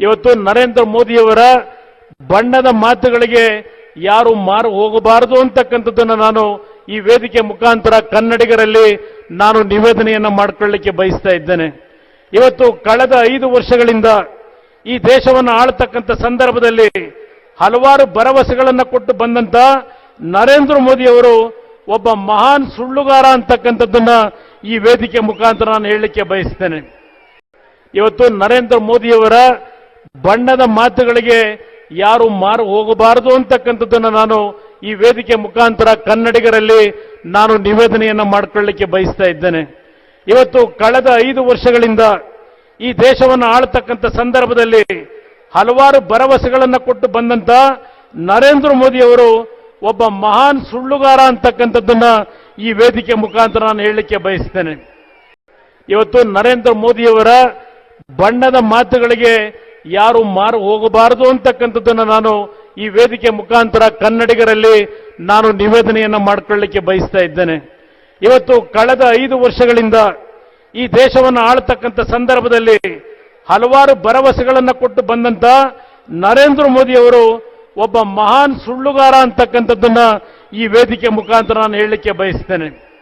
ಇವತ್ತು ನರೇಂದ್ರ ಮೋದಿಯವರ ಬಣ್ಣದ ಮಾತುಗಳಿಗೆ ಯಾರು ಮಾರು ಹೋಗಬಾರದು ಅಂತಕ್ಕಂಥದ್ದನ್ನು ನಾನು ಈ ವೇದಿಕೆ ಮುಖಾಂತರ ಕನ್ನಡಿಗರಲ್ಲಿ ನಾನು ನಿವೇದನೆಯನ್ನು ಮಾಡಿಕೊಳ್ಳಿಕ್ಕೆ ಬಯಸ್ತಾ ಇದ್ದೇನೆ. ಇವತ್ತು ಕಳೆದ ಐದು ವರ್ಷಗಳಿಂದ ಈ ದೇಶವನ್ನು ಆಳ್ತಕ್ಕಂಥ ಸಂದರ್ಭದಲ್ಲಿ ಹಲವಾರು ಭರವಸೆಗಳನ್ನು ಕೊಟ್ಟು ಬಂದಂತ ನರೇಂದ್ರ ಮೋದಿಯವರು ಒಬ್ಬ ಮಹಾನ್ ಸುಳ್ಳುಗಾರ ಅಂತಕ್ಕಂಥದ್ದನ್ನ ಈ ವೇದಿಕೆ ಮುಖಾಂತರ ನಾನು ಹೇಳಲಿಕ್ಕೆ ಬಯಸ್ತೇನೆ. ಇವತ್ತು ನರೇಂದ್ರ ಮೋದಿಯವರ ಬಣ್ಣದ ಮಾತುಗಳಿಗೆ ಯಾರು ಮಾರು ಹೋಗಬಾರದು ಅಂತಕ್ಕಂಥದ್ದನ್ನು ನಾನು ಈ ವೇದಿಕೆ ಮುಖಾಂತರ ಕನ್ನಡಿಗರಲ್ಲಿ ನಾನು ನಿವೇದನೆಯನ್ನು ಮಾಡಿಕೊಳ್ಳಿಕ್ಕೆ ಬಯಸ್ತಾ ಇದ್ದೇನೆ. ಇವತ್ತು ಕಳೆದ ಐದು ವರ್ಷಗಳಿಂದ ಈ ದೇಶವನ್ನು ಆಳ್ತಕ್ಕಂಥ ಸಂದರ್ಭದಲ್ಲಿ ಹಲವಾರು ಭರವಸೆಗಳನ್ನು ಕೊಟ್ಟು ಬಂದಂತ ನರೇಂದ್ರ ಮೋದಿಯವರು ಒಬ್ಬ ಮಹಾನ್ ಸುಳ್ಳುಗಾರ ಅಂತಕ್ಕಂಥದ್ದನ್ನ ಈ ವೇದಿಕೆ ಮುಖಾಂತರ ನಾನು ಹೇಳಲಿಕ್ಕೆ ಬಯಸ್ತೇನೆ. ಇವತ್ತು ನರೇಂದ್ರ ಮೋದಿಯವರ ಬಣ್ಣದ ಮಾತುಗಳಿಗೆ ಯಾರು ಮಾರು ಹೋಗಬಾರದು ಅಂತಕ್ಕಂಥದ್ದನ್ನು ನಾನು ಈ ವೇದಿಕೆ ಮುಖಾಂತರ ಕನ್ನಡಿಗರಲ್ಲಿ ನಾನು ನಿವೇದನೆಯನ್ನು ಮಾಡಿಕೊಳ್ಳಿಕ್ಕೆ ಬಯಸ್ತಾ ಇದ್ದೇನೆ. ಇವತ್ತು ಕಳೆದ ಐದು ವರ್ಷಗಳಿಂದ ಈ ದೇಶವನ್ನು ಆಳ್ತಕ್ಕಂಥ ಸಂದರ್ಭದಲ್ಲಿ ಹಲವಾರು ಭರವಸೆಗಳನ್ನು ಕೊಟ್ಟು ಬಂದಂತ ನರೇಂದ್ರ ಮೋದಿಯವರು ಒಬ್ಬ ಮಹಾನ್ ಸುಳ್ಳುಗಾರ ಅಂತಕ್ಕಂಥದ್ದನ್ನು ಈ ವೇದಿಕೆ ಮುಖಾಂತರ ನಾನು ಹೇಳಲಿಕ್ಕೆ ಬಯಸ್ತೇನೆ.